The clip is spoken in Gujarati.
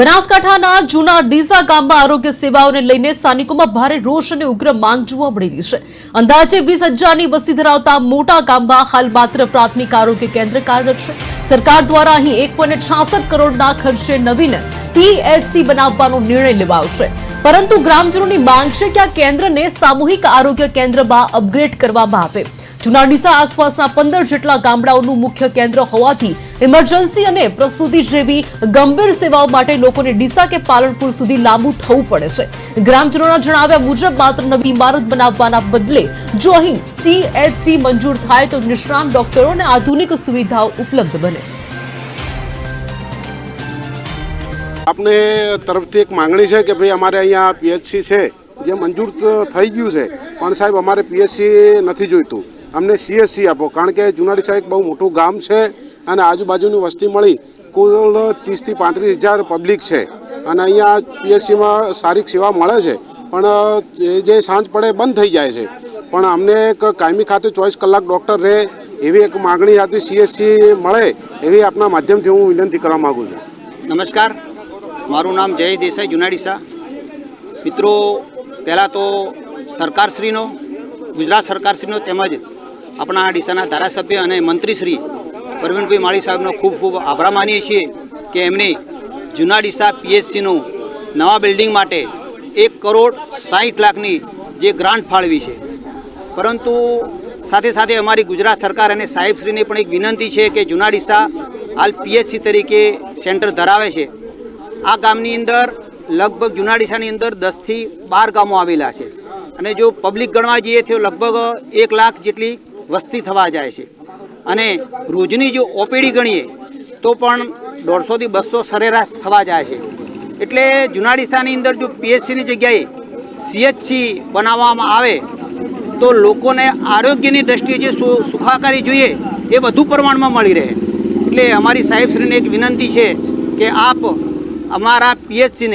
બનાસકાંઠાના જૂના ડીસા ગામમાં આરોગ્ય સેવાઓને લઈને સ્થાનિકોમાં ભારે રોષ અને ઉગ્ર માંગ જોવા મળી રહી છે. અંદાજે વીસ હજારની વસ્તી ધરાવતા મોટા ગામમાં હાલ માત્ર પ્રાથમિક આરોગ્ય કેન્દ્ર કાર્યરત છે. સરકાર દ્વારા અહીં એક પોઈન્ટ છાસઠ કરોડના ખર્ચે નવીન પીએચસી બનાવવાનો નિર્ણય લેવાયો છે. પરંતુ ગ્રામજનોની માંગ છે કે આ કેન્દ્રને સામૂહિક આરોગ્ય કેન્દ્રમાં અપગ્રેડ કરવામાં આવે. જૂના ડીસા આસપાસના પંદર જેટલા ગામડાઓનું મુખ્ય કેન્દ્ર હોવાથી ઇમરજન્સી અને પ્રસૂતિ જેવી ગંભીર સેવાઓ માટે લોકોને ડીસા કે પાલનપુર સુધી લાંબુ થવું પડે છે. ગ્રામજનોના જણાવ્યા મુજબ માત્ર નવી ઇમારત બનાવવાના બદલે જો અહીં સીએચસી મંજૂર થાય તો નિષ્ણાંત ડોક્ટરો અને આધુનિક સુવિધાઓ ઉપલબ્ધ બને. આપને તરફથી એક માંગણી છે કે ભાઈ અમારે અહીંયા પીએચસી છે, જે મંજૂર થઈ ગયું છે, પણ સાહેબ અમારે પીએચસી નથી જોઈતું. અમને સીએસસી આપો. કારણ કે જુનાડી સાહેબ બહુ મોટું ગામ છે અને આજુબાજુની વસ્તી મળી કુલ ત્રીસથી પાંત્રીસ હજાર પબ્લિક છે. અને અહીંયા પીએસસીમાં સારી સેવા મળે છે. પણ જે સાંજ પડે બંધ થઈ જાય છે. પણ અમને એક કાયમી ખાતે ચોવીસ કલાક ડૉક્ટર રહે એવી એક માગણી સાથે સીએસસી મળે એવી આપના માધ્યમથી હું વિનંતી કરવા માગું છું. નમસ્કાર. મારું નામ જય દેસાઈ જુનાડીસા મિત્રો, પહેલાં તો સરકારશ્રીનો, ગુજરાત સરકારશ્રીનો તેમજ આપણા આ ડીસાના ધારાસભ્ય અને મંત્રીશ્રી પ્રવીણભાઈ માળી સાહેબનો ખૂબ ખૂબ આભાર માનીએ છીએ કે એમણે જૂના ડીસા પીએચસીનું નવા બિલ્ડિંગ માટે એક કરોડ સાહીઠ લાખની જે ગ્રાન્ટ ફાળવી છે. પરંતુ સાથે સાથે અમારી ગુજરાત સરકાર અને સાહેબશ્રીને પણ એક વિનંતી છે કે જૂના ડીસા હાલ પીએચસી તરીકે સેન્ટર ધરાવે છે. આ ગામની અંદર લગભગ જૂના ડીસાની અંદર દસથી બાર ગામો આવેલા છે. અને જો પબ્લિક ગણવા જઈએ તો લગભગ એક લાખ જેટલી વસ્તી થવા જાય છે. અને રોજની જો ઓપીડી ગણીએ, તો પણ દોઢસોથી બસો સરેરાશ થવા જાય છે. એટલે જૂના ડીસાની અંદર જો પીએચસીની જગ્યાએ સીએચસી બનાવવામાં આવે, તો લોકોને આરોગ્યની દ્રષ્ટિએ જે સુખાકારી જોઈએ, એ વધુ પ્રમાણમાં મળી રહે. એટલે અમારી સાહેબશ્રીને એક વિનંતી છે કે આપ અમારા પીએચસીને